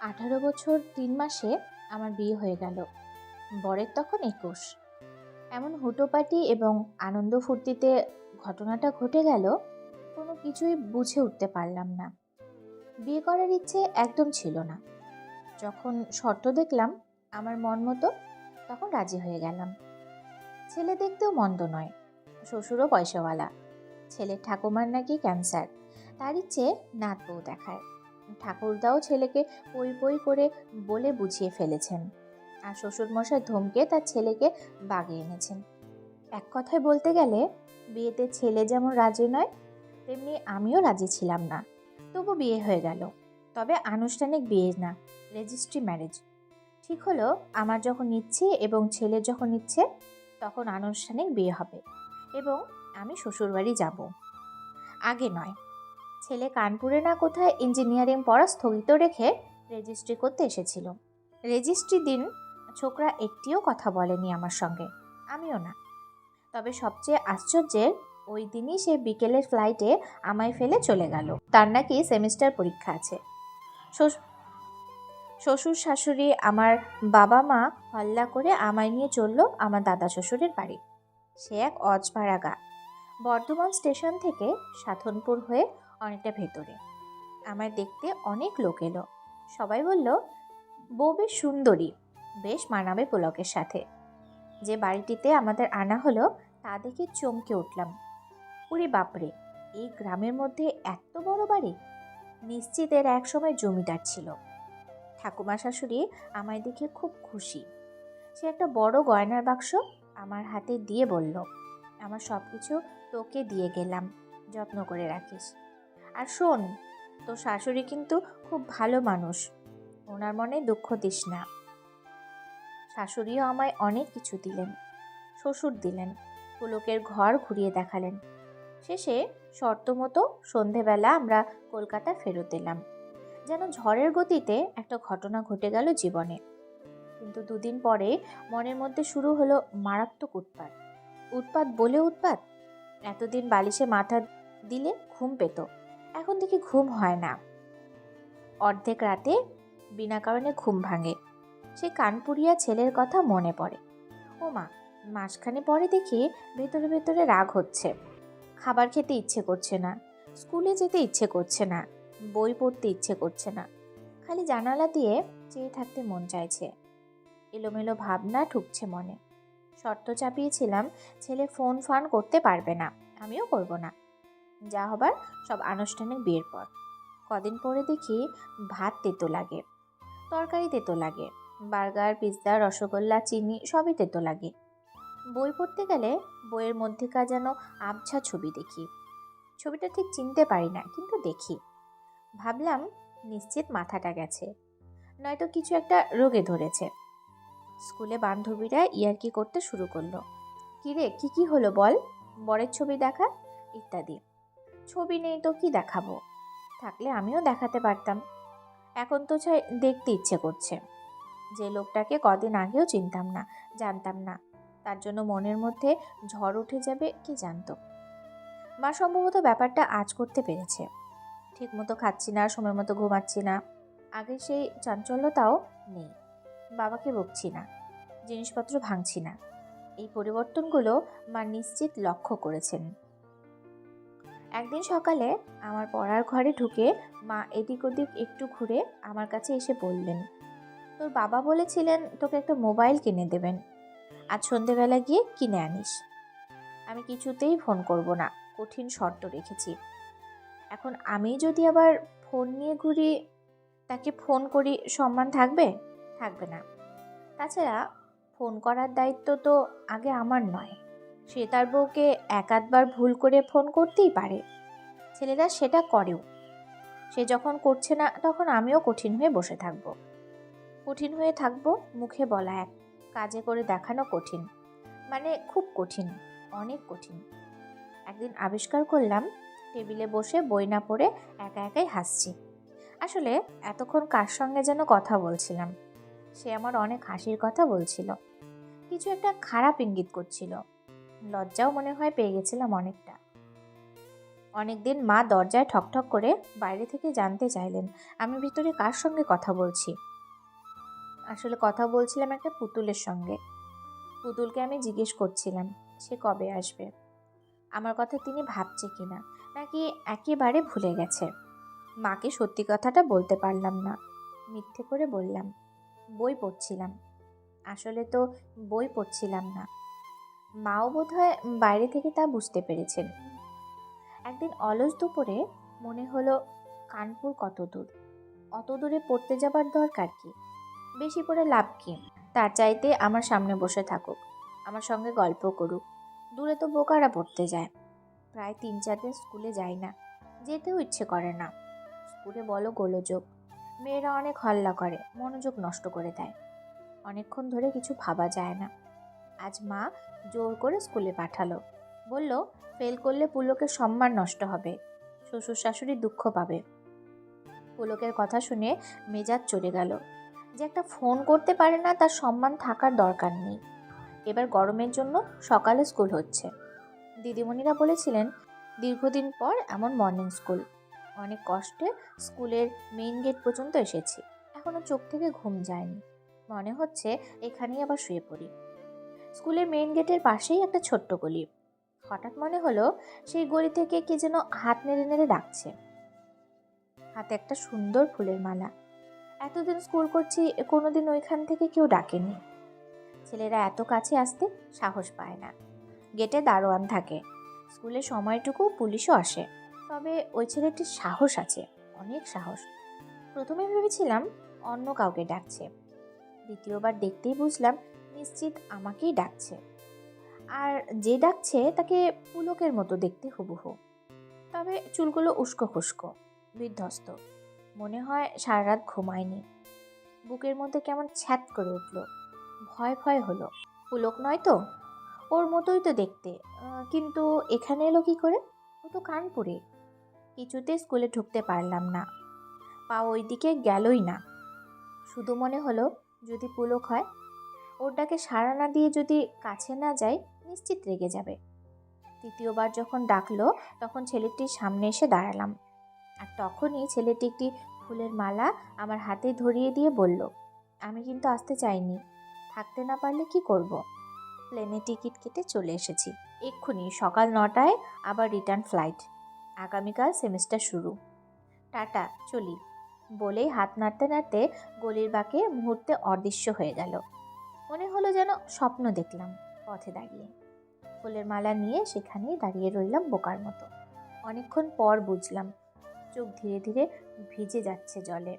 আঠারো বছর তিন মাসে আমার বিয়ে হয়ে গেল। বরের তখন একুশ। এমন হুটোপাটি এবং আনন্দ ফুর্তিতে ঘটনাটা ঘটে গেল, কোনো কিছুই বুঝে উঠতে পারলাম না। বিয়ে করার ইচ্ছে একদম ছিল না। যখন শর্ত দেখলাম আমার মন মতো, তখন রাজি হয়ে গেলাম। ছেলে দেখতেও মন্দ নয়, শ্বশুরও পয়সাওয়ালা। ছেলের ঠাকুমার নাকি ক্যান্সার, তার ইচ্ছে নাত বউ দেখায়। ঠাকুরদাও ছেলেকে পই পই করে বলে বুঝিয়ে ফেলেছেন আর শ্বশুরমশাই ধমকে তার ছেলেকে বাগিয়ে এনেছেন। এক কথায় বলতে গেলে, বিয়েতে ছেলে যেমন রাজি নয়, তেমনি আমিও রাজি ছিলাম না। তবু বিয়ে হয়ে গেল। তবে আনুষ্ঠানিক বিয়ে না, রেজিস্ট্রি ম্যারেজ। ঠিক হলো, আমার যখন ইচ্ছে এবং ছেলে যখন ইচ্ছে, তখন আনুষ্ঠানিক বিয়ে হবে এবং আমি শ্বশুরবাড়ি যাব। আগে নয় ছেলে কানপুরে না কোথায় ইঞ্জিনিয়ারিং পড়া স্থগিত রেখে রেজিস্ট্রি করতে এসেছিল। রেজিস্ট্রি দিন ছোকরা একটিও কথা বলেনি আমার সঙ্গে, আমিও না। তবে সবচেয়ে আশ্চর্যের ওই দিনই সে বিকেলের ফ্লাইটে আমায় ফেলে চলে গেল। তার নাকি সেমিস্টার পরীক্ষা আছে। শ্বশ- শ্বশুর শাশুড়ি আমার বাবা মা হল্লা করে আমায় নিয়ে চলল আমার দাদা শ্বশুরের বাড়ি। সে এক অজপাড়া গা। বর্ধমান স্টেশন থেকে সাধনপুর হয়ে অনেকটা ভেতরে। আমায় দেখতে অনেক লোক এলো। সবাই বলল, বউ বেশ সুন্দরী, বেশ মানাবে পুলকের সাথে। যে বাড়িটিতে আমাদের আনা হলো, তা দেখে চমকে উঠলাম। উরি বাপরে, এই গ্রামের মধ্যে এত বড় বাড়ি? নিশ্চিত এর একসময় জমিদার ছিল। ঠাকুমা শাশুড়ি আমায় দেখে খুব খুশি। সে একটা বড় গয়নার বাক্স আমার হাতে দিয়ে বলল, আমার সব কিছু তোকে দিয়ে গেলাম। যত্ন করে রাখিস। আর শোন, তোর শাশুড়ি কিন্তু খুব ভালো মানুষ। ওনার মনে দুঃখ দিস না। শাশুড়িও আমায় অনেক কিছু দিলেন, শ্বশুর দিলেন, পুলকের ঘর ঘুরিয়ে দেখালেন। শেষে শর্ত মতো সন্ধেবেলা আমরা কলকাতা ফেরত এলাম। যেন ঝড়ের গতিতে একটা ঘটনা ঘটে গেল জীবনে। কিন্তু দুদিন পরে মনের মধ্যে শুরু হলো মারাত্মক উৎপাত। উৎপাত বলে উৎপাত? এতদিন বালিশে মাথা দিলে ঘুম পেত। এখন দেখি ঘুম হয় না। অর্ধেক রাতে বিনা কারণে ঘুম ভাঙে। সে কানপুরিয়া ছেলের কথা মনে পড়ে। ও মা, মাসখানে পরে দেখি ভেতরে ভেতরে রাগ হচ্ছে। খাবার খেতে ইচ্ছে করছে না, স্কুলে যেতে ইচ্ছে করছে না, বই পড়তে ইচ্ছে করছে না। খালি জানালা দিয়ে চেয়ে থাকতে মন চাইছে। এলোমেলো ভাবনা ঠুকছে মনে। শর্ত চাপিয়েছিলাম, ছেলে ফোন ফান করতে পারবে না, আমিও করব না। যা হবার সব আনুষ্ঠানিক বিয়ের পর। কদিন পরে দেখি ভাত তেতো লাগে, তরকারি তেতো লাগে, বার্গার, পিৎজা, রসগোল্লা, চিনি সবই তেতো লাগে। বই পড়তে গেলে বইয়ের মধ্যেকার যেন আবছা ছবি দেখি। ছবিটা ঠিক চিনতে পারি না, কিন্তু দেখি। ভাবলাম নিশ্চিত মাথাটা গেছে, নয়তো কিছু একটা রোগে ধরেছে। স্কুলে বান্ধবীরা ইয়ার্কি করতে শুরু করল। কিরে, কি কি হলো বল? বরের ছবি দেখা? ইত্যাদি। ছবি নেই তো কি দেখাবো? থাকলে আমিও দেখাতে পারতাম। এখন তো চাই দেখতে ইচ্ছে করছে। যে লোকটাকে কদিন আগেও চিনতাম না, জানতাম না। তার জন্য মনের মধ্যে ঝড় উঠে যাবে, কি জানতো? মা সম্ভবত ব্যাপারটা আজ করতে পেরেছে। ঠিক মতো খাচ্ছি না, সময় মতো ঘুমাচ্ছি না। আগে সেই চাঞ্চল্যতাও নেই। বাবাকে বকছি না। জিনিসপত্র ভাঙছি না। এই পরিবর্তনগুলো মা নিশ্চিত লক্ষ্য করেছেন। একদিন সকালে আমার পড়ার ঘরে ঢুকে মা এদিক ওদিক একটু ঘুরে আমার কাছে এসে বললেন, তোর বাবা বলেছিলেন তোকে একটা মোবাইল কিনে দেবেন। আজ সন্ধেবেলা গিয়ে কিনে আনিস। আমি কিছুতেই ফোন করব না, কঠিন শর্ত রেখেছি। এখন আমি যদি আবার ফোন নিয়ে ঘুরি, তাকে ফোন করি সম্মান থাকবে? থাকবে না। তাছাড়া ফোন করার দায়িত্ব তো আগে আমার নয়। সে তার বউকে এক আধবার ভুল করে ফোন করতেই পারে। ছেলেরা সেটা করেও। সে যখন করছে না, তখন আমিও কঠিন হয়ে বসে থাকব। কঠিন হয়ে থাকব মুখে বলা এক, কাজে করে দেখানো কঠিন। মানে খুব কঠিন, অনেক কঠিন। একদিন আবিষ্কার করলাম, টেবিলে বসে বই না পড়ে একা একাই হাসছি। আসলে এতক্ষণ কার সঙ্গে যেন কথা বলছিলাম? সে আমার অনেক হাসির কথা বলছিল। কিছু একটা খারাপ ইঙ্গিত করছিল। লজ্জাও মনে হয় পেয়ে গেছিলাম অনেকটা। অনেকদিন মা দরজায় ঠকঠক করে বাইরে থেকে জানতে চাইলেন, আমি ভিতরে কার সঙ্গে কথা বলছি? আসলে কথা বলছিলাম একটা পুতুলের সঙ্গে। পুতুলকে আমি জিজ্ঞেস করছিলাম, সে কবে আসবে? আমার কথা তিনি ভাবছে কিনা, নাকি একেবারে ভুলে গেছে? মাকে সত্যি কথাটা বলতে পারলাম না। মিথ্যে করে বললাম, বই পড়ছিলাম। আসলে তো বই পড়ছিলাম না। মাও বোধহয় বাইরে থেকে তা বুঝতে পেরেছেন। একদিন অলস দুপুরে মনে হলো কানপুর কত দূর। অত দূরে পড়তে যাবার দরকার কি? বেশি পড়ে লাভ কি? তার চাইতে আমার সামনে বসে থাকুক, আমার সঙ্গে গল্প করুক। দূরে তো বোকারা পড়তে যায়। প্রায় তিন চার দিন স্কুলে যাই না, যেতেও ইচ্ছে করে না। স্কুলে বলো গোলযোগ, মেয়েরা অনেক হল্লা করে, মনোযোগ নষ্ট করে দেয়। অনেকক্ষণ ধরে কিছু ভাবা যায় না। আজ মা জোর করে স্কুলে পাঠালো। বলল, ফেল করলে পুলকের সম্মান নষ্ট হবে। শ্বশুর শাশুড়ি দুঃখ পাবে পুলকের কথা শুনে মেজাজ চলে গেল। যে একটা ফোন করতে পারে না, তার সম্মান থাকার দরকার নেই। এবার গরমের জন্য সকালে স্কুল হচ্ছে। দিদিমণিরা বলেছিলেন, দীর্ঘদিন পর এমন মর্নিং স্কুল অনেক কষ্টে স্কুলের মেইন গেট পর্যন্ত এসেছি। এখনও চোখ থেকে ঘুম যায়নি। মনে হচ্ছে এখানেই আবার শুয়ে পড়ি। স্কুলের মেইন গেটের পাশেই একটা ছোট্ট গলি। হঠাৎ মনে হলো সেই গলি থেকে কে যেন হাত নেড়ে নেড়ে ডাকছে। হাতে একটা সুন্দর ফুলের মালা। এতদিন স্কুল করছি, কোনোদিন ওইখান থেকে কেউ ডাকেনি। ছেলেরা এত কাছে আসতে সাহস পায় না। গেটে দারোয়ান থাকে। স্কুলের সময়টুকু পুলিশও আসে। তবে ওই ছেলেটির সাহস আছে, অনেক সাহস। প্রথমে ভেবেছিলাম অন্য কাউকে ডাকছে। দ্বিতীয়বার দেখতেই বুঝলাম নিশ্চিত আমাকেই ডাকছে। আর যে ডাকছে তাকে পুলকের মতো দেখতে হুবহু। তবে চুলগুলো উস্কো খুস্কো, বিধ্বস্ত। মনে হয় সারা রাত ঘুমায়নি। বুকের মধ্যে কেমন ছ্যাত করে উঠল। ভয় ভয় হলো। পুলক নয় তো? ওর মতোই তো দেখতে। কিন্তু এখানে এলো কী করে? ও তো কানপুরে। কিছুতে স্কুলে ঢুকতে পারলাম না। পা ওই দিকে গেলই না। শুধু মনে হলো যদি পুলক হয় ওর ডাকে সাড়া না দিয়ে যদি কাছে না যাই নিশ্চিত রেগে যাবে। তৃতীয়বার যখন ডাকলো, তখন ছেলেটির সামনে এসে দাঁড়ালাম। আর তখনই ছেলেটি একটি ফুলের মালা আমার হাতে ধরিয়ে দিয়ে বলল, আমি কিন্তু আসতে চাইনি। থাকতে না পারলে কি করব। প্লেনে টিকিট কেটে চলে এসেছি। এক্ষুনি সকাল নটায় আবার রিটার্ন ফ্লাইট। আগামীকাল সেমিস্টার শুরু। টাটা, চলি। বলেই হাত নাড়তে নাড়তে গলির বাঁকে মুহূর্তে অদৃশ্য হয়ে গেল। মনে হলো যেন স্বপ্ন দেখলাম পথে দাঁড়িয়ে। ফুলের মালা নিয়ে সেখানেই দাঁড়িয়ে রইলাম বোকার মতো। অনেকক্ষণ পর বুঝলাম, চোখ ধীরে ধীরে ভিজে যাচ্ছে জলে।